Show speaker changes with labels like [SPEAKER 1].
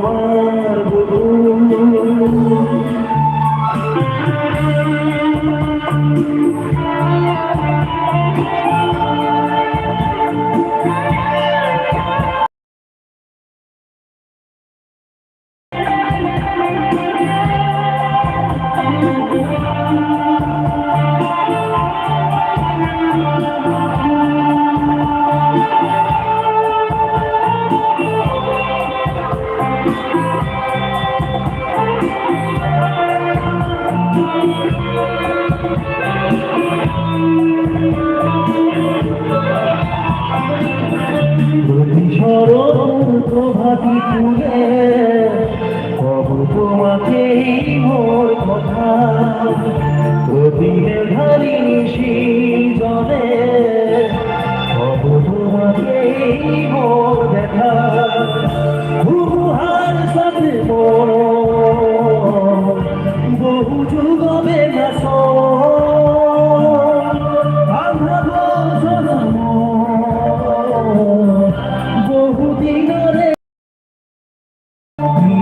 [SPEAKER 1] Oh. সরল প্রভাতি তুলে কব তোমাকে মোর কথা প্রতিদিন ধারি নিশি জলে কব তোমাকে দেখা